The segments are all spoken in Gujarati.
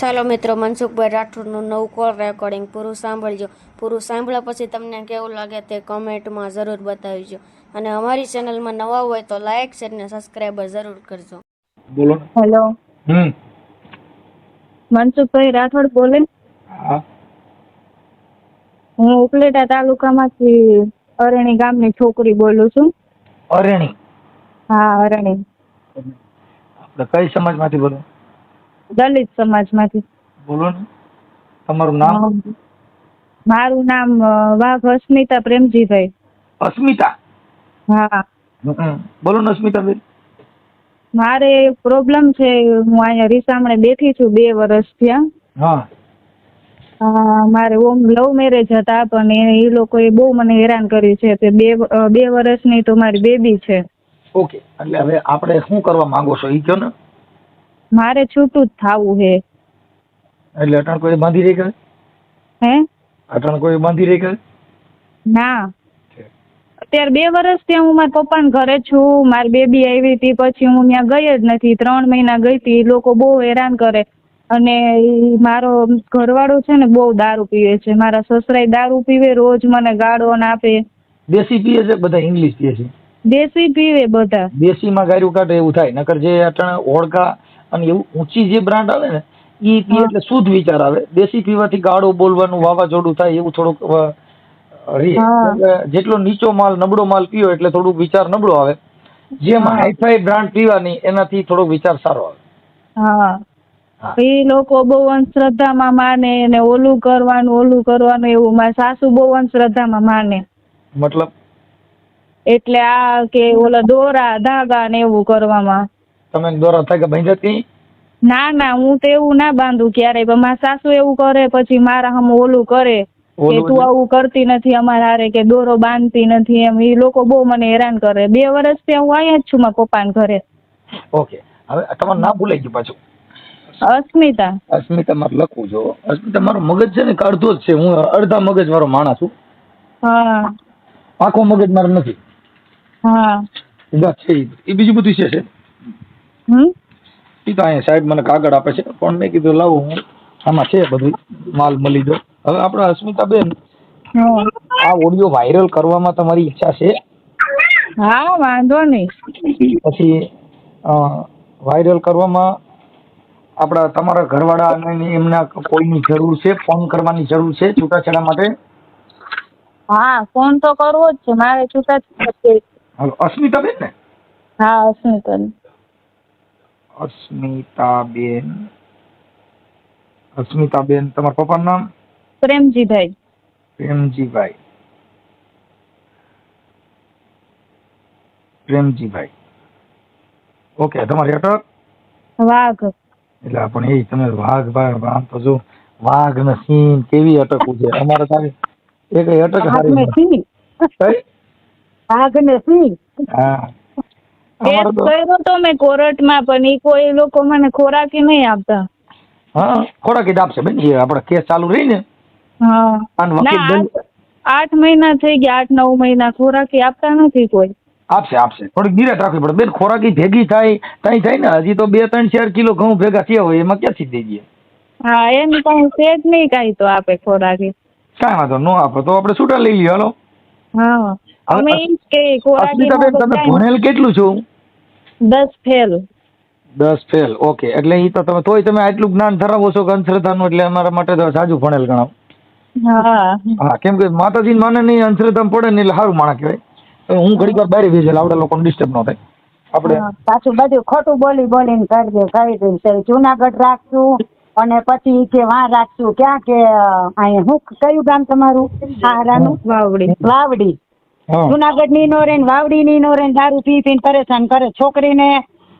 ચાલો મિત્રો મનસુખભાઈ રાઠોડનું નવું કોલ રેકોર્ડિંગ પૂરું સાંભળજો. પૂરું સાંભળ્યા પછી તમને કેવું લાગે તે કોમેન્ટમાં જરૂર બતાવજો. અને અમારી ચેનલમાં નવા હોય તો લાઈક શેર ને સબસ્ક્રાઈબર જરૂર કરજો. બોલો હેલો હમ. મનસુખભાઈ રાઠોડ બોલે હા. હું ઉપલેટા તાલુકામાંથી અરણી ગામની છોકરી બોલું છું. અરણી? હા અરણી. આપણે કઈ સમાજમાંથી બોલો? દલિત સમાજમાંથી. બોલો ને. તમારું નામ? મારું નામ વાઘ અસ્મિતા પ્રેમજીભાઈ. અસ્મિતા? હા. બોલો ને અસ્મિતા બેન મારે પ્રોબ્લેમ છે હું અહીંયા રીસામણે બેઠી છું બે વર્ષ થયા. હા. મારે ઓમ લવ મેરેજ હતા પણ એ એ લોકોએ બહુ મને હેરાન કર્યું છે તે બે બે વર્ષની તો મારી બેબી છે. ઓકે. એટલે હવે આપણે શું કરવા માંગો છો? એ કહો ને. મારે છૂટું જ થવું હે. એટલે અટણ કોઈ બાંધી રહી કરે હે? અટણ કોઈ બાંધી રહી કરે ના. અત્યારે બે વર્ષ ત્યાં હું મારા પપ્પાના ઘરે છું. મારી બેબી આવી હતી પછી હું ત્યાં ગઈ જ નથી. ત્રણ મહિના ગઈ હતી. લોકો બહુ હેરાન કરે. અને મારો ઘરવાળો છે ને બહુ દારૂ પીવે છે. મારા સસરાય દારૂ પીવે રોજ મને ગાળો ને આપે. દેશી પીએ છે બધા ઇંગ્લિશ પીએ છે? દેશી પીવે બધા. દેશીમાં ગાયરું કાઢે એવું થાય. નકર જે અટણ ઓળકા અને એવું ઊંચી જે બ્રાન્ડ આવે ને એ પીએ એટલે શુદ્ધ વિચાર આવે. દેશી પીવાથી ગાળો બોલવાનું વાવાઝોડું થાય એવું થોડુંક જેટલો નીચો માલ નબળો માલ પીવો એટલે થોડુંક વિચાર નબળો આવે. જેમાં હાઈફાઈ બ્રાન્ડ પીવાની એનાથી થોડોક વિચાર સારો આવે. હા. હા. એ લોકો બહુ અંધશ્રદ્ધામાં માને ને ઓલું કરવાનું ઓલું કરવાનું એવું. મારા સાસુ બહુ અંધશ્રદ્ધામાં માને. મતલબ? એટલે આ કે ઓલા દોરા ધાગા ને એવું કરવામાં. તમે દોરા થાય કે ભાઈ ના ના હું તો એવું ના બાંધું ક્યારેય પણ મારા સાસુ એવું કરે પછી મારા હમ ઓલું કરે કે તું આવું કરતી નથી અમારા હારે કે દોરો બાંધતી નથી એમ એ લોકો બહુ મને હેરાન કરે. બે વર્ષથી હું અહીંયા જ છું મારા પપ્પાના ઘરે. ઓકે. હવે તમારું નામ ભૂલાઈ ગયું પાછું. અસ્મિતા. અસ્મિતા મારે લખવું જો અસ્મિતા મારો મગજ છે ને અડધો જ છે. હું અડધા મગજ વાળો માણસ છું. હા. આખો મગજ મારો નથી. હા. છે એ બીજું બધું છે? એ તો અહીંયા સાહેબ મને કાગળ આપે છે. પણ મેં કીધું લાવો હું. આમાં છે બધું. માલ મળી જો હવે આપણા અસ્મિતાબેન બેન આ ઓડિયો વાયરલ કરવામાં તમારી ઈચ્છા છે? હા વાંધો નહીં. પછી વાયરલ કરવામાં આપણા તમારા ઘરવાળા એમના કોઈની જરૂર છે? ફોન કરવાની જરૂર છે છૂટાછેડા માટે? હા ફોન તો કરવો જ છે. મારે છૂટાછેડા અસ્મિતાબેન ને હા અસ્મિતા અસ્મિતાબેન. અસ્મિતાબેન તમારા પપ્પાનું નામ? પ્રેમજીભાઈ. પ્રેમજીભાઈ. પ્રેમજીભાઈ. ઓકે તમારી અટક? વાઘ. એટલે પણ એ તમે વાઘ ભાગ આમ તો જો વાઘ ને સિંહ કેવી અટકવું છે? અમારે તારી એ કઈ અટક સારી. વાઘ ને સિંહ. હા. તો કર્યો તો મેં કોરટમાં પણ એ કોઈ લોકો મને ખોરાકી નહીં આપતા. હા ખોરાકી જ આપશે બેન એ આપણે કેસ ચાલુ રહી ને હા. આઠ- મહિના થઈ ગયા આઠ નવ મહિના ખોરાકી આપતા નથી કોઈ. આપશે આપશે. થોડીક ધીરજ રાખવી પડે. બેન ખોરાકી ભેગી થાય તઈ થાય ને હજી તો બે ત્રણ ચાર કિલો ઘઉં ભેગા થયા હોય એમાં ક્યાંથી દઈ દઈએ હા એની પાસે સેજ નહીં કાંઈ તો આપે ખોરાકી. કાંઈ વાંધો ન આપે તો આપણે છૂટા લઈ લઈએ હાલો. હા. અમે કે ખોરાકી તમે ભણેલ કેટલું છું? દસ ફેલ. દસ ફેલ. ઓકે. એટલે એ તો તમે તોય તમે આટલું જ્ઞાન ધરાવો છો કે અંધશ્રદ્ધાનું એટલે અમારા માટે તો સાજુ ભણેલ ગણાવ. હા. હા કેમ કે માતાજી માને નહીં અંધશ્રદ્ધામાં પડે ને એટલે સારું માણા કહેવાય. હું ઘડી વાર બહાર ભેજેલ આવડા લોકોને ડિસ્ટર્બ ન થાય. આપણે પાછું બધું ખોટું બોલી બોલીને કરજે દે કરી દે. છે જુનાગઢ રાખશું અને પછી કે વાં રાખશું. ક્યાં કે અહીંયા હું કયું ગામ તમારું? વાવડી. વાવડી. જુનાગઢની નો રે વાવડી ની નો રે ને દારૂ પી પીને પરેશાન કરે. છોકરીને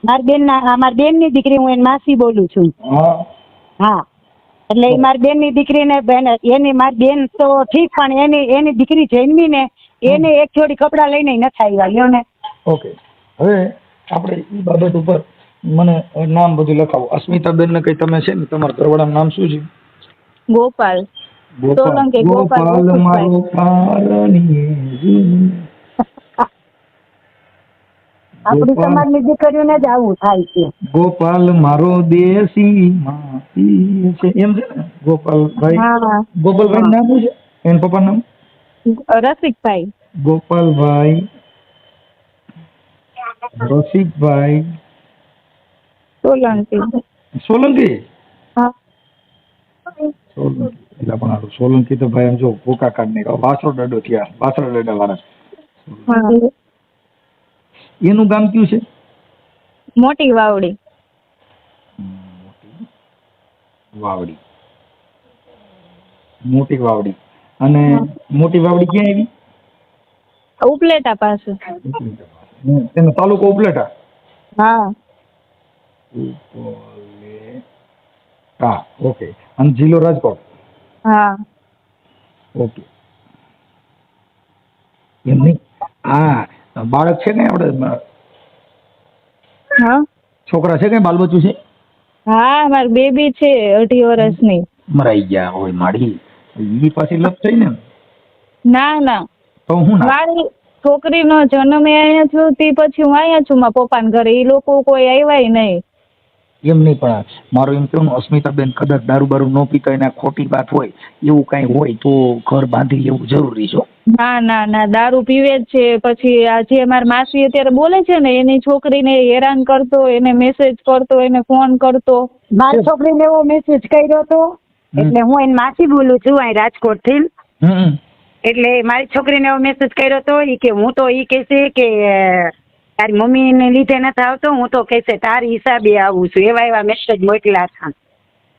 મારી બેન ના મારી બેનની દીકરી હું એની માસી બોલું છું. હા. હા. એટલે એ મારી બેનની દીકરીને બેન એની મારી બેન તો ઠીક પણ એની એની દીકરી જન્મી ને એને એક જોડી કપડા લઈને નથી આવ્યા લ્યો ને. ઓકે. હવે આપણે એ બાબત ઉપર મને નામ બધું લખાવો. અસ્મિતાબેન ને કઈ તમે છે ને તમારા ઘરવાળાનું નામ શું છે? ગોપાલ. સોલંકી ગોપાલ. મારો આપણી ગોપાલ. સમાજની દીકરીઓને જ આવું થાય છે. ગોપાલ મારો દેશી માસી છે. એમ છે ને? ગોપાલભાઈ. હા. ગોપાલભાઈ નામ શું છે? એન પપ્પા નામ? રસિકભાઈ. ગોપાલભાઈ. રસિકભાઈ. સોલંકી. સોલંકી? એટલે પણ હારું સોલંકી તો ભાઈ એમ જો ભૂકા કાઢ નહીં વાસરો ડડો થયા વાસરો ડડા વાળા એનું ગામ કયું છે? મોટી વાવડી. વાવડી. મોટી વાવડી. અને મોટી વાવડી ક્યાં આવી? ઉપલેટા પાસે. એનો તાલુકો ઉપલેટા? હા. હા ઓકે અને જિલ્લો રાજકોટ? હા. ઓકે એમની હા બાળક છે ને આપણે હા. છોકરા છે કે બાલ બચ્ચું છે? હા માર બેબી છે અઢી વર્ષની. મરાઈ ગયા હોય માડી. ઈ પાછી લપ થઈ ને? ના ના. તો હું ના? મારી છોકરીનો જન્મ અહીંયા થયો તે પછી હું અહીંયા છું મારા પપ્પાના ઘરે. એ લોકો કોઈ આવ્યા નહીં. એમ નહીં પણ મારો એમ કેવું અસ્મિતાબેન કદાચ દારૂ બારૂ ન પીતા એને ખોટી વાત હોય એવું કાંઈ હોય તો ઘર બાંધી લેવું જરૂરી છે ના ના ના દારૂ પીવે જ છે. પછી આ જે મારી માસી અત્યારે બોલે છે ને એની છોકરીને હેરાન કરતો એને મેસેજ કરતો એને ફોન કરતો. મારી છોકરીને એવો મેસેજ કર્યો હતો એટલે હું એની માસી બોલું છું અહીં રાજકોટથી હમ હમ. એટલે મારી છોકરીને એવો મેસેજ કર્યો હતો એ કે હું તો એ કહેશે કે તારી મમ્મીને લીધે નથી આવતો હું તો કહેશે તારી હિસાબે આવું છું. એવા એવા મેસેજ મોકલા હતા.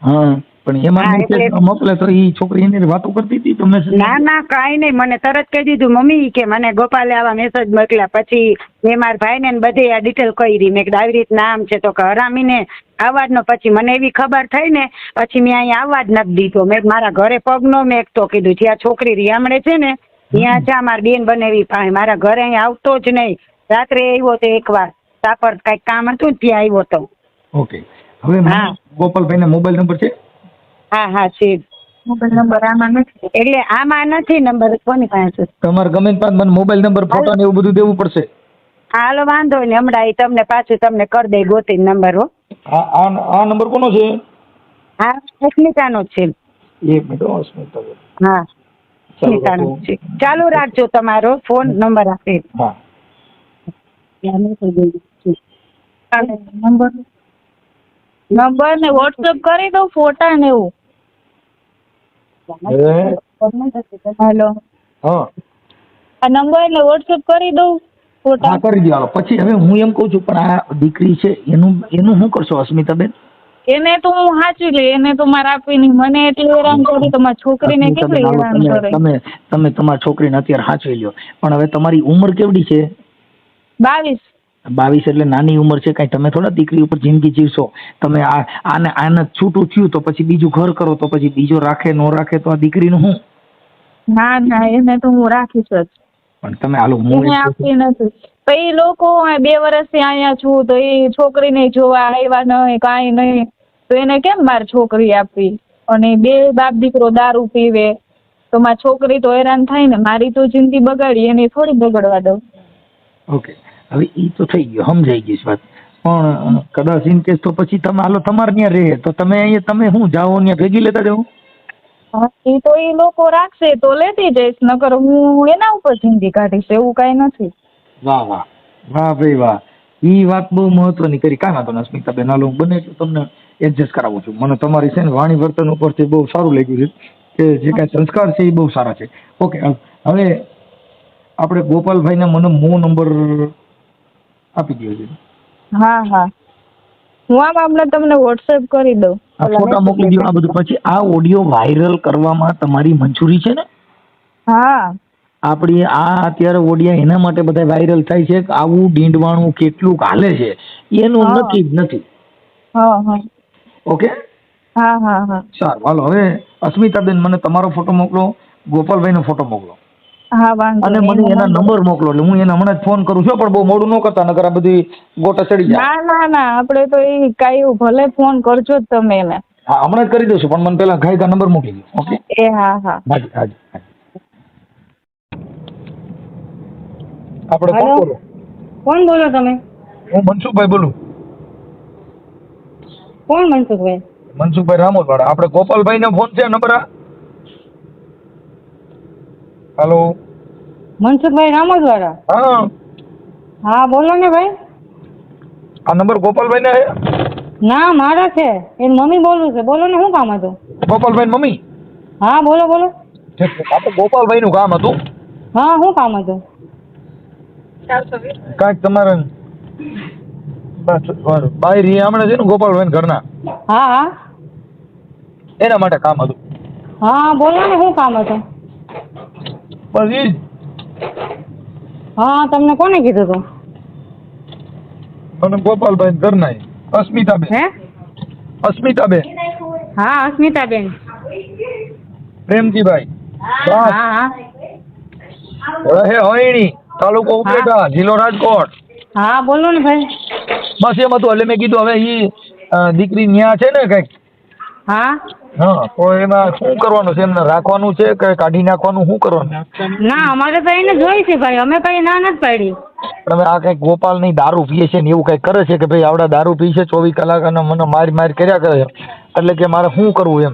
હા પણ એમાં મોકલે તો એ છોકરી એની વાતો કરતી હતી તમને ના ના કાંઈ નહીં. મને તરત કહી દીધું મમ્મી કે મને ગોપાલે આવા મેસેજ મોકલ્યા. પછી મેં મારા ભાઈને ને બધે આ ડિટેલ કરી મેં આવી રીતના આમ છે. તો કે હરામીને ને જ નો પછી મને એવી ખબર થઈ ને પછી મેં અહીંયા આવવા જ નથી દીધો. મેં મારા ઘરે પગ નો મેકતો કીધું જ્યાં છોકરી રિયામણે છે ને ત્યાં જા મારી બેન બનેવી પાસે મારા ઘરે અહીંયા આવતો જ નહીં. રાત્રે આવ્યો તો એકવાર સાપર કાંઈક કામ હતું ત્યાં આવ્યો તો. ઓકે. હવે હા હા. ગોપાલભાઈના મોબાઈલ નંબર છે? હા હા છે. મોબાઈલ નંબર આમાં નથી. એટલે આમાં નથી નંબર કોની પાસે? તમારે ગમે પાસે મને મોબાઈલ નંબર ફોટો ને એવું બધું દેવું પડશે. હાલો વાંધો નહીં હમણાં એ તમને પાછું તમને કરી દઈ ગોતી નંબર હો. આ આ આ નંબર કોનો છે? હા અસ્મિતાનો જ છે. એક મિનિટ હો, હા ચાલો અસ્મિતાનો છે. ચાલુ રાખજો તમારો ફોન નંબર આપે. હા. નંબર નંબર ને વોટ્સઅપ કરી દઉં ફોટા ને એવું. હેલો. હા. આ નંબર ને વોટ્સઅપ કરી દઉં ફોટા. કરી દો પછી હવે હું એમ કહું છું પણ આ દીકરી છે એનું એનું શું કરશો અસ્મિતાબેન? એને તો હું સાચવી લઈ એને તો મારે આપવી નહીં મને એટલી હેરાન કરી તમારી મારી છોકરીને કેટલી હેરાન કરે? તમે તમે તમારી છોકરીને અત્યારે સાચવી લ્યો. પણ હવે તમારી ઉંમર કેવડી છે? બાવીસ. બાવીસ એટલે નાની ઉંમર છે કાંઈ. તમે થોડા દીકરી ઉપર જિંદગી જીવશો. તમે આ આને આને છૂટું થયું તો પછી બીજું ઘર કરો તો પછી બીજો રાખે નો રાખે તો આ દીકરીનું શું? ના ના એને તો હું રાખીશ જ. પણ તમે હાલો હું આપવી નથી. તો એ લોકો બે વર્ષથી અહીંયા છું તો એ છોકરીને જોવા આવ્યા નહીં કાંઈ નહીં. તો એને કેમ મારી છોકરી આપવી? અને બે બાપ દીકરો દારૂ પીવે. તો મારી છોકરી તો હેરાન થાય ને મારી તો જિંદગી બગાડી એને થોડી બગડવા દઉં. ઓકે હવે એ તો થઈ ગયું સમજાઈ ગઈ વાત. પણ કદાચ ઇન કેસ તો પછી તમે હાલો તમારે ત્યાં રહે. તો તમે અહીંયા તમે શું જાઓ ત્યાં ભેગી લેતા જાઓ? એ તો એ લોકો રાખશે તો લેતી જઈશ નકર હું એના ઉપર જિંદગી કાઢીશ એવું કાંઈ નથી. વાહ વાહ. વાહ ભાઈ વાહ. ઈ વાત બહુ મહત્વની કરી. કાંઈ વાંધો નહીં સ્મિતાબેન? હાલો હું બને એટલું તમને એડજસ્ટ કરાવું છું. મને તમારી છે ને વાણી વર્તન ઉપરથી બહુ સારું લાગ્યું છે કે જે કાંઈ સંસ્કાર છે એ બહુ સારા છે. ઓકે હવે આપણે ગોપાલભાઈના મને મો નંબર આપી દેજો હા હા. હું આમ મામલે તમને વોટ્સએપ કરી દઉં. આ ફોટા મોકલી દો આ બધું. પછી આ ઓડિયો વાયરલ કરવામાં તમારી મંજૂરી છે ને? હા. આપણી આ અત્યારે ઓડિયા એના માટે બધા વાયરલ થાય છે કે આવું ડીંડવાણું કેટલું હાલે છે એનું. નક્કી જ નથી. હા હા. ઓકે? હા હા હા. સારું હાલો. હવે અસ્મિતાબેન મને તમારો ફોટો મોકલો ગોપાલભાઈનો ફોટો મોકલો. અને મને એના નંબર મોકલો એટલે હું એને હમણાં જ ફોન કરું છું પણ બહુ મોડું ન કરતા નકર આ બધી ગોટા ચડી જાય. ના ના ના આપણે તો એ કાંઈ ભલે ફોન કરજો જ તમે એને. હા હમણાં જ કરી દઉં પણ મને પેલા ગાયકા નંબર મોકલી દો ઓકે? એ હા હા. હાજી હાજી આપણે કોણ બોલો? કોણ બોલો તમે? હું મનસુખભાઈ બોલું. કોણ મનસુખભાઈ? મનસુખભાઈ વાળા આપણે ગોપાલભાઈ નો ફોન છે નંબર આ? હાલો. મનસુખભાઈ રામોદવાડા હા. હા બોલો ને ભાઈ. આ નંબર ગોપાલભાઈ ને ના મારા છે. એની મમ્મી બોલું છે. બોલો ને શું કામ હતું? ગોપાલભાઈ મમ્મી? હા બોલો બોલો. આ તો ગોપાલભાઈ નું કામ હતું. હા શું કામ હતું? કાંઈક તમારે બસ બસ બાઈ હમણાં છે ને ગોપાલભાઈ ઘરના. હા હા. એના માટે કામ હતું. હા બોલો ને શું કામ હતું? બસ ઈ હા તમને કોને કીધું તું? મને ગોપાલભાઈ ઘરના ઈ. અસ્મિતાબેન. હે? અસ્મિતાબેન. હા અસ્મિતાબેન. પ્રેમજીભાઈ. હા હા. રહે તાલુકો ઉપલેટા જિલ્લો રાજકોટ. હા બોલો ને ભાઈ. બસ એમ હતું એટલે મેં કીધું હવે ઈ દીકરી ન્યા છે ને કંઈક. હા. હા તો એમાં શું કરવાનું છે? એમને રાખવાનું છે કે કાઢી નાખવાનું? શું કરવાનું? ના અમારે તો એને જોઈ છે ભાઈ. અમે કઈ ના નથી પાડી. પણ હવે આ કંઈક ગોપાલની દારૂ પીએ છે ને એવું કઈ કરે છે કે ભાઈ આવડા દારૂ પી છે ચોવીસ કલાક અને મને માર માર કર્યા કરે છે? એટલે કે મારે શું કરવું એમ?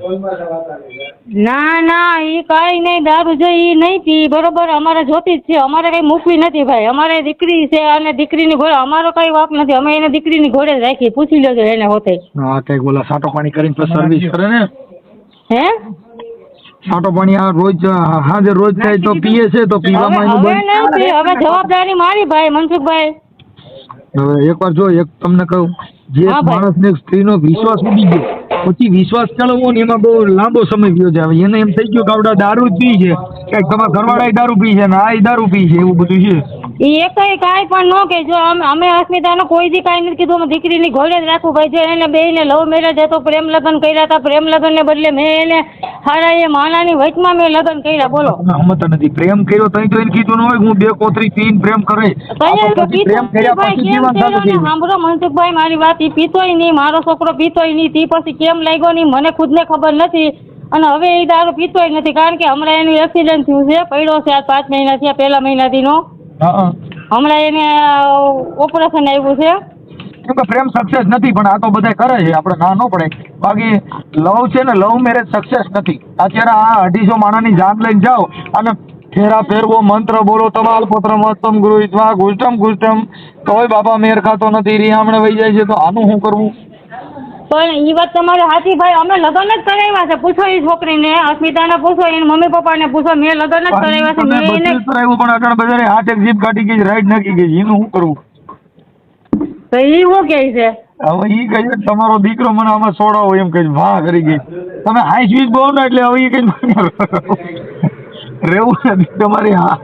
ના ના એ કઈ નહીં. દારૂ છે ઈ નહીં પી. બરોબર અમારે જોતી જ છે. અમારે કઈ મૂકવી નથી ભાઈ. અમારે દીકરી છે અને દીકરીની ઘોડે અમારો કઈ વાક નથી. અમે એને દીકરીની ઘોડે જ રાખી પૂછી લેજો એને હોતે. હા કંઈક બોલા સાટો પાણી કરીને સર્વિસ કરે ને. હે? સાટો પાણી આ રોજ હાજર રોજ થાય તો પીએ છે તો પીવામાં એનું હવે બંધ હવે જવાબદારી મારી ભાઈ મનસુખભાઈ. હવે એકવાર જો એક તમને કહું જે હા. માણસને સ્ત્રીનો વિશ્વાસ ઉડી ગયો પછી વિશ્વાસ ચલાવવો ને એમાં બહુ લાંબો સમય ગયો છે. હવે એને એમ થઈ ગયું કે આવડા દારૂ જ પી છે. કે તમારા ઘરવાળા દારૂ પી છે ને આ દારૂ પી છે એવું બધું છે. એ એકય કાંઈ પણ ન કે જો અમે અમે અસ્મિતાનો કોઈ દી કાંઈ નથી કીધું. અમે દીકરીની ઘોડે જ રાખવું ભાઈ. જો એને બેયને લવ મેરેજ હતો પ્રેમ લગ્ન કર્યા હતા પ્રેમ લગ્નને બદલે મેં એને હારા એ માનાની વચમાં મેં લગ્ન કર્યા. બોલો. સમજતા નથી. પ્રેમ કર્યો તઈ તો એને કીધું ન હોય હું બે કોતરી પીન પ્રેમ કરે. પ્રેમ કર્યા પછી જીવન સારું સાંભળો મનસુખભાઈ મારી વાત. ઈ પીતોય નહીં મારો છોકરો પીતોય નહીં. તી પછી કેમ લાગ્યો નહીં મને ખુદને ખબર નથી. અને હવે એ દારૂ પીતોય નથી. કારણ કે હમણાં એનું એક્સિડન્ટ થયું છે. પડ્યો છે આ પાંચ મહિના થયા પહેલા મહિનાથીનો હમણાં એને ઓપરેશન આવ્યું છે. કેમ કે પ્રેમ સક્સેસ નથી પણ આ તો બધા કરે છે. આપણે ના ન પડે. બાકી લવ છે ને લવ મેરેજ સક્સેસ નથી. અત્યારે આ અઢીસો માણસની જાન લઈને જાઓ અને ફેરા ફેરવો મંત્ર બોલો તમાલ પત્ર મહત્તમ ગૃહિત્વા ગુષ્ટમ ગુષ્ટમ તોય બાપા મેર ખાતો નથી રિયામણે વહી જાય છે. તો આનું શું કરવું? પણ એ વાત તમારે સાચી ભાઈ અમે લગ્ન જ કરાવ્યા છે. પૂછો એ છોકરીને અસ્મિતાને પૂછો એને મમ્મી પપ્પાને પૂછો મેં લગ્ન જ કરાવ્યા છે. મેં એને કરાવ્યું પણ આગળ બજારે હાથ એક જીપ કાઢી ગઈ રાઈડ નાખી ગઈ. એનું શું કરવું? તો એ શું કહે છે? હવે એ કહે છે કે તમારો દીકરો મને આમાં છોડાવો એમ કહે વાહ કરી ગઈ. તમે હાઈ સ્વીચ બહુ ને એટલે હવે એ કઈ રેવું. નથી તમારી હા.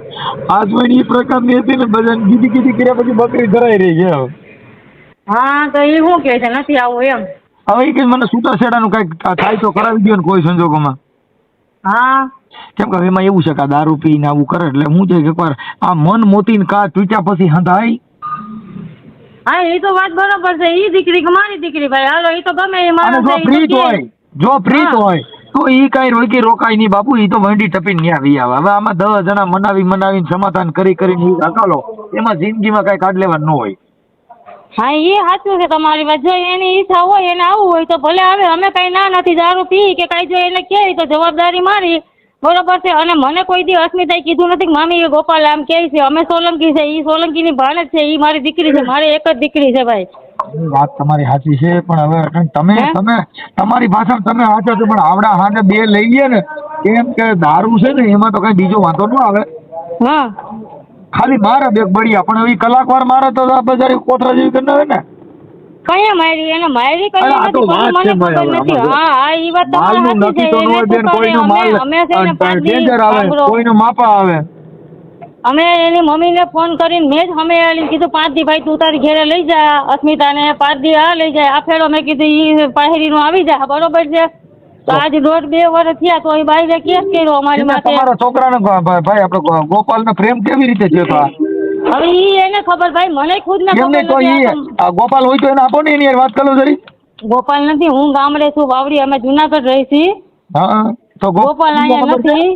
હાથવણી એ પ્રકારની હતી ને બધાને કીધી કીધી કર્યા પછી બકરી ધરાઈ રહી છે હા તો એ શું કહે છે? નથી આવું એમ. હવે કે કઈ મને છૂટા છેડાનું કંઈક થાય તો કરાવી દો ને કોઈ સંજોગોમાં. હા. કેમ કે એમાં એવું છે કે દારૂ દારૂ પીને આવું કરે એટલે હું છે એકવાર આ મન મોતી ને કા તૂટ્યા પછી હંધાય હા એ તો વાત બરોબર છે. એ દીકરી મારી દીકરી ભાઈ? હાલો એ તો ગમે એ મારો જો પ્રીત હોય જો પ્રીત હોય તો એ કઈ રોકી રોકાય નહીં બાપુ એ તો વંડી ટપીને ન્યા વી આવે. હવે આમાં દસ જણા મનાવી મનાવીને સમાધાન કરી કરીને ઈ હકાલો એમાં જિંદગીમાં કઈ કાઢ લેવાનું ન હોય. હા એ સાચું છે. તમારી વાત જો એની ઈચ્છા હોય એને આવવું હોય તો ભલે આવે. અમે કાંઈ ના નથી દારૂ પી કે કાંઈ જો એને કહે તો જવાબદારી મારી. બરોબર છે? અને મને કોઈ દી અસ્મિતાએ કીધું નથી કે મામી એ ગોપાલ આમ કહે છે અમે સોલંકી છે એ સોલંકીની ભાણ જ છે એ મારી દીકરી છે મારી એક જ દીકરી છે ભાઈ. વાત તમારી સાચી છે પણ હવે તમે તમે તમારી ભાષા તમે સાચા છો પણ આવડા હાથે બે લઈ ગયા ને એમ કે દારૂ છે ને એમાં તો કઈ બીજો વાંધો ન આવે. હા. ખાલી મારે બેગ બળિયા પણ હવે ઈ કલાક વાર મારે તો બજારી કોથરા જેવી કરી નાખે ને. એને મારી કઈ અરે આ તો નથી પણ વાત છે મને ખબર નથી. હા હા એ વાત તમારી માલનું નક્કી તો ન બેન શું અમે માલ અમે છે ને પાંચ ડેન્જર આવે સાંભળો. માપા આવે. અમે એની મમ્મીને ફોન કરીને મેં જ અમે એને કીધું પાંચ દી ભાઈ તું તારી ઘેરે લઈ જા અસ્મિતાને પાંચ દી આ લઈ જાય આ ફેરો. મેં કીધું ઈ પાહેરીનું આવી જા બરોબર છે. આજ દોઢ બે વર્ષ થયા તો એ બાઈને કેસ કર્યો અમારી માથે? તમારા છોકરાને ભાઈ આપણે ગોપાલ ને પ્રેમ કેવી રીતે થયો તો હવે ઈ એને ખબર ભાઈ મને ખુદ ને ખબર તો ઈ ગોપાલ હોય તો એને આપો ને એની વાત કરો જરી. ગોપાલ નથી હું ગામડે છું વાવડી અમે જુનાગઢ રહી છીએ હા તો ગોપાલ અહીંયા નથી.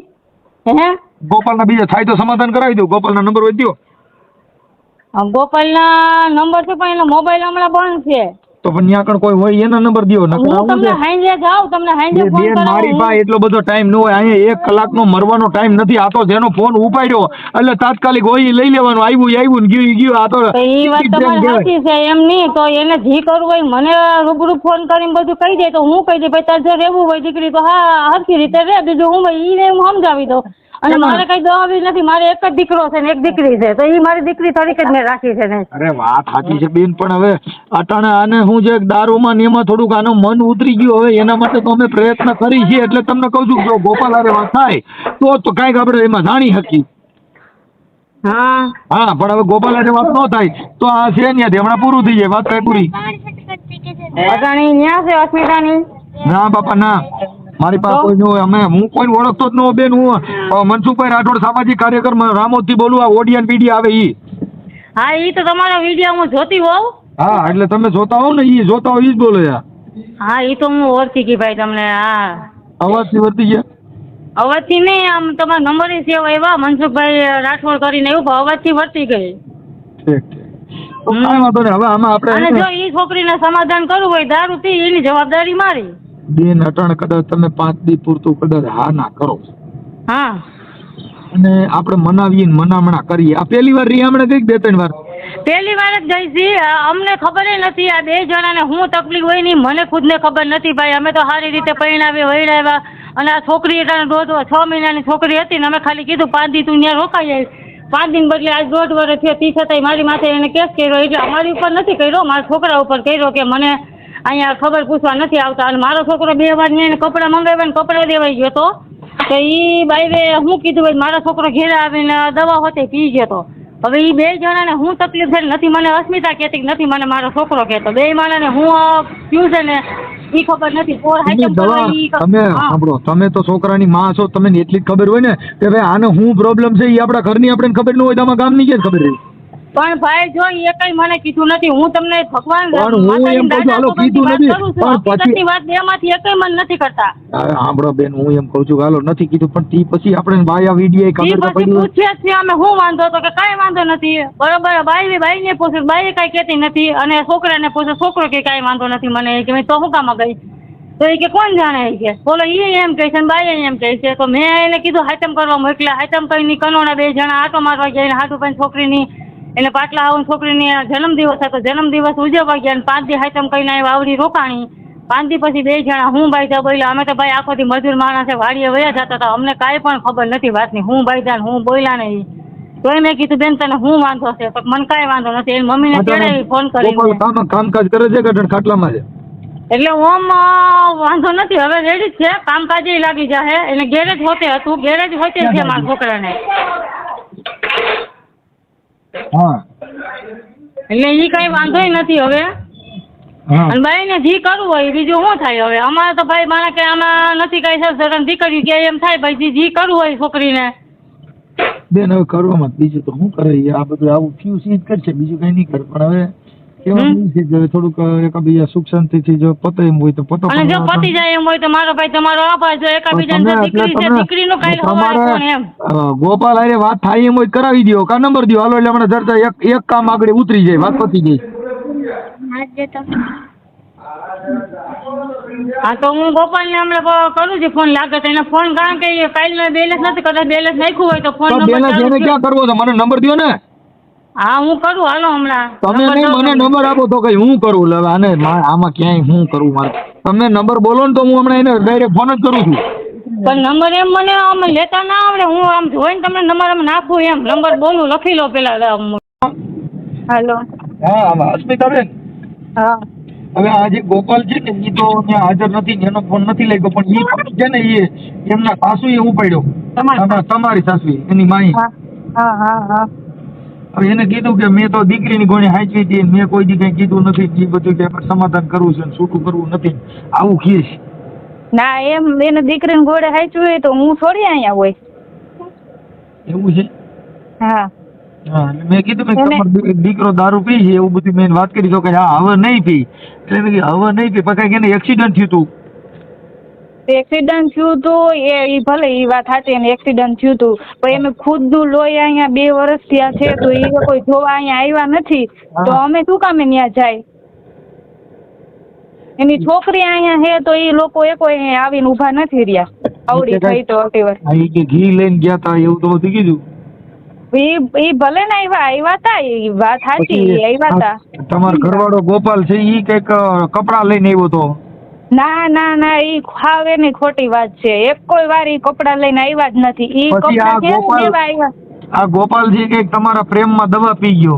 હે? ગોપાલના બીજા થાય તો સમાધાન કરાવી દો. ગોપાલના નંબર હોય ગોપાલ ગોપાલના નંબર છે પણ એનો મોબાઈલ હમણાં બંધ છે. તો પણ ત્યાં આગળ કોઈ હોય એનો નંબર દ્યો નકર હું આવું તમને છે. હાંજે જાઉં તમને હાંજે ફોન બેન મારી પાસે એટલો બધો ટાઈમ ન હોય અહીંયા એક કલાકનો મરવાનો ટાઈમ નથી આ તો જેનો ફોન ઉપાડ્યો એટલે તાત્કાલિક હોય લઈ લેવાનું આવ્યું આવ્યું ને ગયું ગયું આ તો તો એ વાત તમારી સાચી છે એમ નહીં તો એને જી કરવું હોય મને રૂબરૂ ફોન કરીને બધું કહી દે તો હું કહી દે ભાઈ તારે જો રહેવું હોય દીકરી તો હા હરખી રીતે રહે બીજું હું ભાઈ એને હું સમજાવી દઉં. અને મારે કઈ દવાવી નથી મારે એક જ દીકરો છે ને એક દીકરી છે. તો એ મારી દીકરી તરીકે જ મેં રાખી છે ને. અરે વાત સાચી છે બેન પણ હવે અટાણે આને હું જે દારૂમાં ને એમાં થોડુંક આનું મન ઉતરી ગયું હવે એના માટે તો અમે પ્રયત્ન કરી છીએ એટલે તમને કહું છું જો ગોપાલ હારે વાત થાય તો તો કાંઈક આપણે એમાં જાણી શકીએ. હા. હા પણ હવે ગોપાલ હારે વાત ન થાય તો આ છે ત્યાંથી હમણાં પૂરું થઈ જાય વાત થાય પૂરી. અટાણી ન્યા છે અસ્મિતાની? ના બાપા ના. મારી પાસે કોઈ નહીં અમે હું કોઈ ઓળખતો જ ન બેન હું. મનસુખભાઈ રાઠોડ સામાજિક કાર્યકર રામોદથી બોલું આ ઓડિયન પીડી આવે ઈ. હા એ તો તમારા વીડિયો હું જોતી હોઉં. હા એટલે તમે જોતા હો ને ઈ જોતા હોવ ઈ જ બોલો યાર હા એ તો હું ઓળખી ગઈ ભાઈ તમને હા. અવાજથી વર્તી ગયા? અવાજથી નહીં આમ તમારા નંબર સેવ આવ્યા મનસુખભાઈ રાઠોડ કરીને એવું અવાજથી વર્તી ગઈ. ઠીક હવે આમાં આપણે જો ઈ છોકરીને સમાધાન કરવું હોય દારૂ પી એની જવાબદારી મારી. બેન અટણ કદાચ તમે પાંચ દી પૂરતું કદાચ હા ના કરો. હા. અને આપણે મનાવીએ ને મનામણા કરીએ. આ પહેલી વાર રીહામણે કંઈક બે ત્રણ વાર? પહેલી વાર જ ગઈ છી અમને ખબર નથી આ બે જણાને હું તકલીફ હોય નહીં મને ખુદને ખબર નથી ભાઈ. અમે તો સારી રીતે પરિણામે વૈરાવ્યા અને આ છોકરી એટલે દોઢ છ મહિનાની છોકરી હતી ને અમે ખાલી કીધું પાંચ દી તું ત્યાં રોકાઈ જાય પાંચ દિન બદલે આજ દોઢ વર્ષ થયો તી છતાંય મારી માથે એને કેસ કર્યો. એટલે અમારી ઉપર નથી કર્યો. મારા છોકરા ઉપર કર્યો કે મને અહીંયા ખબર પૂછવા નથી આવતા. અને મારો છોકરો બે વાર ને કપડાં મંગાવ્યા ને કપડાં દેવાઈ ગયો તો. તો એ બાઈને હું કીધું ભાઈ મારો છોકરો ઘેર આવીને દવા હોતે પી ગયો તો. હવે એ બે જણાને હું તકલીફ થઈ નથી મને અસ્મિતા કહેતી નથી મને મારો છોકરો કહેતો. બે માણસને હું પીવું છે ને ઈ ખબર નથી. પોર તમે હા. સાંભળો તમે તો છોકરાની માં છો તમને એટલી જ ખબર હોય ને કે ભાઈ આને શું પ્રોબ્લેમ છે એ આપણા ઘરની આપણે ખબર ન હોય તો આમાં ગામની ક્યાં ખબર રહી? પણ ભાઈ જો એ કઈ મને કીધું નથી હું તમને ભગવાન પણ હું એમ કહું છું, હાલો, કીધું નથી. પણ પછી- વાત બેમાંથી એકેય મને નથી કરતા. સાંભળો બેન હું એમ કહું છું હાલો નથી કીધું પણ તી પછી આપણે બાયા વીડિયો તો પડી પૂછે છે અમે શું વાંધો તો કે કઈ વાંધો નથી. બરોબર બાઈ બાઈ ને પૂછે બાઈ કાંઈ કહેતી નથી અને છોકરાને પૂછે છોકરો કે કાંઈ વાંધો નથી મને. કે તો હું કામ ગઈ તો એ કે કોણ જાણે એ કે? બોલો એ એમ કહે છે બાઈ એમ કહે છે. તો મેં એને કીધું હાઇટમ કરવા મોકલ્યા. હાઈટમ કહીની કનોડા બે જણા આટો મારવા ગયા હાથું પણ છોકરીની એને પાટલા આવું છોકરીની જન્મદિવસ હતો. જન્મદિવસ ઉજવવા ગયા અને પાંચ દી હાઈટમ કહીને આવી આવડી રોકાણી. પાંચ દી પછી બે જણા હું જા બોલ્યા અમે તો ભાઈ આખોથી મજૂર માણસે વાડીએ વયા જતા હતા. અમને કાંઈ પણ ખબર નથી વાતની. હું જા હું બોલ્યા નહીં. તોય મેં કીધું બેન તને હું વાંધો છે? પણ મને કાંઈ વાંધો નથી. એની મમ્મીને ચડાવી ફોન કરી કામકાજ કરે છે કે ખાટલામાં છે? એટલે ઓમ વાંધો નથી. હવે રેડી જ છે. કામકાજે લાગી જાહે. એને ગેરેજ હોતે હતું. ગેરેજ હોતે છે મારા છોકરાને. હા. એટલે ઈ કઈ વાંધોય નથી હવે. અને ભાઈ ને જી કરવું હોય બીજું શું થાય હવે? અમારે તો ભાઈ મારા કે આમાં નથી કઈ સર દીકરી કે એમ થાય ભાઈ જી જી કરવું હોય છોકરીને. બેન હવે કરવામાં બીજું તો શું કરે? આ બધું આવું થયું છે જ કરશે બીજું કઈ નહીં કરે. પણ હવે થોડુંક એકાબીજા સુખ શાંતિથી જો પતે એમ હોય તો પતો અને જો પતી જાય એમ હોય તો મારો ભાઈ તમારો આભાર જો એકાબીજાને દીકરી છે દીકરીનું કાંઈ હવારે કોણ ગોપાલ હારે વાત થાય એમ હોય કરાવી દ્યો. કા નંબર દ્યો? હાલો એટલે હમણાં ધરતા એક એક કામ આગળ ઉતરી જાય વાત પતી જાય. હા તો હું ગોપાલ ને હમણાં કરું છું ફોન લાગે તો એને ફોન કારણ કે કાલ બેલેન્સ નથી કદાચ બેલેન્સ નાખ્યું હોય તો ફોન જેને છે. ક્યાં કરવો છે? મને નંબર દયો ને. હા હું કરું. હાલો હમણાં. તમે નંબર નહીં મને નંબર આપો તો કઈ હું કરું? લે આને આમાં ક્યાંય હું કરું મારે? તમે નંબર બોલો ને તો હું હમણાં એને ડાયરેક્ટ ફોન જ કરું છું. પણ નંબર એમ મને આમ લેતા ના આવડે. હું આમ જોઈને તમને નંબર આમ નાખું એમ. નંબર બોલું લખી લો પેલા. હાલો. હા અસ્મિતાબેન હા. હવે આ જે ગોપાલ છે ને એ તો ત્યાં હાજર નથી એનો ફોન નથી લાગ્યો પણ એ છે ને એ એમના સાસુ એ ઉપાડ્યો. તમારા તમા- તમારી સાસુ એની માઈ. હા હા હા. એને કીધું કે મેં તો દીકરીની ગોણી હાંચવી હતી મેં કોઈ દી કઈ કીધું નથી એ બધું કે સમાધાન કરવું છે છૂટું કરવું નથી. આવું કહે ના એમ એને દીકરીને ગોળે હાચવું હોય તો હું થોડી અહીંયા હોય. એવું છે? હા. મેં કીધું કે દીકરો દારૂ પી છે એવું બધું મેં વાત કરી તો કે હા હવે નહીં પી. એટલે મેં હવે નહીં પી પછી એને એક્સિડન્ટ થયું હતું એક્સિડન્ટ થયું હતું એ ઈ ભલે એ વાત સાચી એને એક્સિડન્ટ થયું હતું પણ એમે ખુદનું લોહી અહીંયા બે વર્ષ ત્યાં છે તો એ કોઈ જોવા અહીંયા આવ્યા નથી તો અમે શું કામે ત્યાં જાય? એની છોકરી અહીંયા છે તો એ લોકો એ કોઈ આવીને ઊભા નથી રહ્યા. આવડી થઈ તો ઈ કે ઘી લઈને ગયા તા એવું તો બધું કીધું? ઈ ઈ ભલે ને આવ્યા આવ્યા તા ઈ વાત સાચી આવ્યા તા. તમારો ઘરવાળો ગોપાલ છે ઈ કંઈક કપડા લઈને આવ્યો તો? ના ના ના ઈ ખાવે એની ખોટી વાત છે. એક કોઈ વાર ઈ કપડા લઈને આવ્યા જ નથી. ઈ પછી આ કપડાં કેમ ગોપાલ- લેવા આવ્યા આ ગોપાલજી કંઈક તમારા પ્રેમમાં દવા પી ગયો.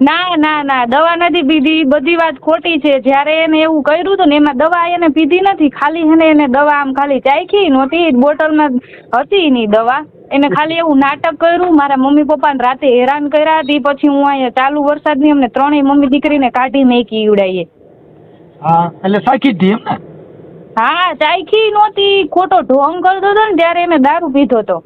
ના ના ના દવા નથી પીધી. ઈ બધી વાત ખોટી છે. જ્યારે એને એવું કર્યું હતું ને એમાં દવા એને પીધી નથી. ખાલી એને એને દવા આમ ખાલી ચાખી નહોતી. બોટલમાં હતી ની દવા. એને ખાલી એવું નાટક કર્યું. મારા મમ્મી પપ્પાને રાતે હેરાન કર્યા. હતી પછી હું અહીંયા ચાલુ વરસાદની અમને ત્રણેય મમ્મી દીકરીને કાઢી મેકી ઉડાઈએ હા એટલે સાખી હતી એમ ને હા ચાખી નહોતી ખોટો ઢોંગ કરતો હતો ને ત્યારે એને દારૂ પીધો હતો.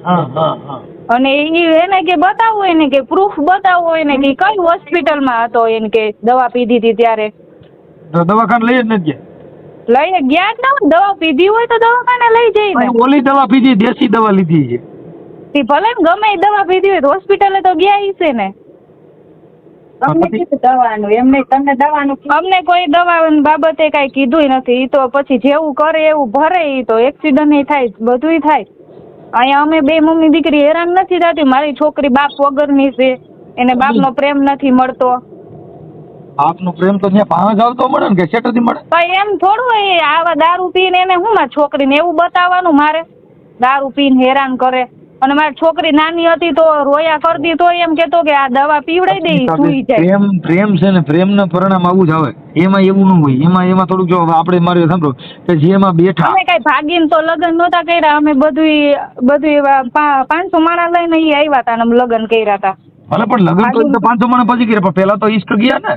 હા હા હા. અને ઈ એને કે બતાવો એને કે પ્રૂફ બતાવો એને કે કઈ હોસ્પિટલમાં હતો એને કે દવા પીધી હતી ત્યારે. તો દવાખાને લઈ જ નથી ગયા? ગયા જ ના. દવા પીધી હોય તો દવાખાને લઈ જઈ ને. ઓલી દવા પીધી દેશી દવા લીધી છે. ભલે ને ગમે એ દવા પીધી હોય તો હોસ્પિટલે તો ગયા હશે ને. તમને કીધું દવાનું એમને તમને દવાનું અમને કોઈ દવા બાબતે કઈ કીધું નથી તો પછી જેવું કરે એવું ભરે એ તો એક્સિડન્ટ થાય બધુંય થાય. અહીંયા અમે બે મમ્મી દીકરી હેરાન નથી થતી મારી છોકરી બાપ વગરની છે એને બાપનો પ્રેમ નથી મળતો. આપનો પ્રેમ તો ત્યાં પાંચ આવતો મળે ને કે શેઠથી મળે? પણ એમ થોડું હોય આવા દારૂ પીને એને હું મારી છોકરીને એવું બતાવવાનું મારે? દારૂ પીને હેરાન કરે. અને મારી છોકરી નાની હતી તો રોયા કરતી તો એમ કેતો કે આ દવા પીવડાઈ દે સુઈ જાય. પ્રેમ પ્રેમ છે ને પ્રેમના પરિણામ આવું જ આવે. એમાં એવું ન હોય. એમાં એમાં થોડુંક જો આપણે મારે સાંભળો કે જેમાં બેઠા અમે કઈ ભાગીને તો લગ્ન નહોતા કર્યા. અમે બધું બધું એવા પાંચસો માણા લઈને એ આવ્યા હતા અને લગ્ન કર્યા હતા ભલે પણ લગ્ન તો પાંચસો માણસ પછી કર્યા. પણ પેલા તો ઈષ્ટ ગયા ને.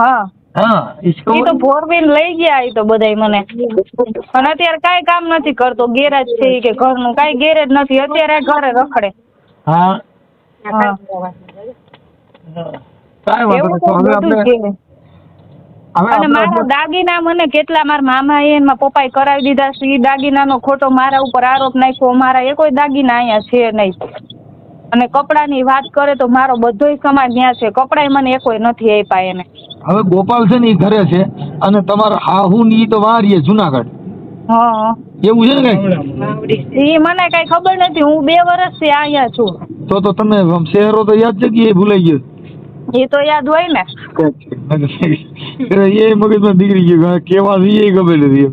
હા. હા ઈ તો ફોર વ્હીલ લઈ ગયા ઈ તો બધાય મને. અને અત્યારે કાંઈ કામ નથી કરતો ગેરેજ છે કે ઘરનું કાંઈ ગેરેજ નથી અત્યારે ઘરે રખડે. હા. વાંધો હવે આપણે. હવે અને મારા દાગીના મને કેટલા મારા મામા એ મારા પપ્પાએ કરાવી દીધા છે ઈ દાગીનાનો ખોટો મારા ઉપર આરોપ નાખ્યો મારા એ કોઈ દાગીના અહીંયા છે નહીં. અને કપડાની વાત કરે તો મારો બધોય સમાજ ત્યાં છે. કપડાય મને એકોય નથી આપ્યા એને. હવે ગોપાલ છે ને એ ઘરે છે અને તમારા હાહુ ની તો વારીએ જુનાગઢ. એવું છે ને કઈ? એ મને કઈ ખબર નથી. હું બે વર્ષથી અહીંયા છું. તો તો તમે શહેરો તો યાદ છે કે એ ભૂલાઈ ગયો? એ તો યાદ હોય ને. એ મગજમાં દીકરી ગયું કેવા એ ગમે નથી.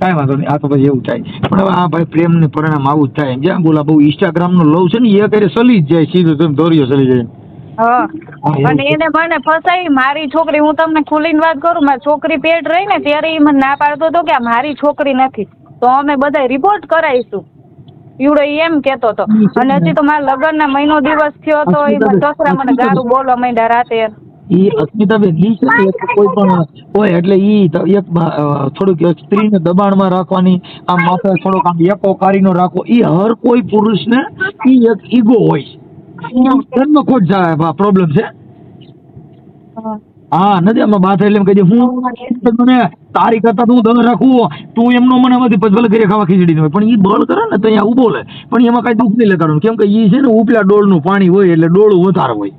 કાંઈ વાંધો નહીં આ તો પછી એવું થાય. પણ હવે આ ભાઈ પ્રેમ ને પરિણામ આવું જ થાય. જ્યાં બોલા બહુ ઇન્સ્ટાગ્રામ નો લવ છે ને એ કરે સલી જ જાય સીધું તમે દોરીઓ સલી જાય. અને એને મને ફસાઈ મારી છોકરી હું તમને ખુલીને વાત કરું મારી છોકરી પેટ રહી ને ત્યારે એ મને ના પાડતો હતો કે આ મારી છોકરી નથી. તો અમે બધા રિપોર્ટ કરાવીશું ઈવડો એમ કેતો હતો. અને હજી તો મારા લગ્નના મહિનો દિવસ થયો તો એ સસરા મને ગારું બોલવા માંડ્યા રાતે. ઈ અસ્મિતાબેન ઈ છે કોઈ પણ હોય એટલે ઈ એક થોડુંક સ્ત્રીને દબાણમાં રાખવાની આમ માથે થોડોક આમ એકો કારીનો રાખવો ઈ હર કોઈ પુરુષને ઈ એક ઈગો હોય. જન્મ ખોટ જાય પ્રોબ્લેમ છે. હા નથી આમાં બાથ એટલે એમ કહી દે હું મને તારી કરતા તું દર રાખવું તું એમનો મને એમાંથી પછી કરી ખાવા ખીચડી હોય. પણ એ બળ કરે ને તો અહીંયા ઊભો લે પણ એમાં કાંઈ દુઃખ નહીં લગાડવાનું. કેમ કે એ છે ને ઉપલા ડોળનું પાણી હોય એટલે ડોળું વધારે હોય.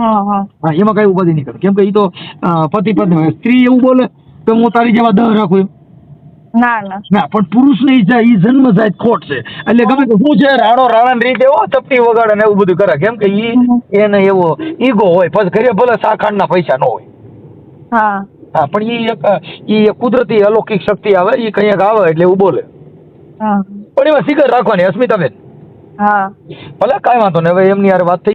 હા હા. હા એમાં કઈ ઉપાધિ નહીં કરે. કેમ કે એ તો પતિ પત્ની હોય. સ્ત્રી એવું બોલે કે હું તારી જેવા દર રાખું ના ના. ના પણ પુરુષ ને ઈ ઈ જન્મ સાહેબ ખોટ છે. એટલે ગમે તો શું છે રાડો રાણા રીતે એવો ચપટી વગાડે ને એવું બધું કરે. કેમ કે ઈ એને એવો ઈગો હોય. પછી ઘરે ભલે સાખાંડ ના પૈસા ન હોય. હા. હા પણ ઈ એક ઈ એક કુદરતી અલૌકિક શક્તિ આવે ઈ કંઈક આવે એટલે એવું બોલે. હા. પણ એમાં સિગર રાખવાની અસ્મિતાબેન. હા. ભલે કાંઈ વાંધો નહીં હવે એમની યાર વાત થઈ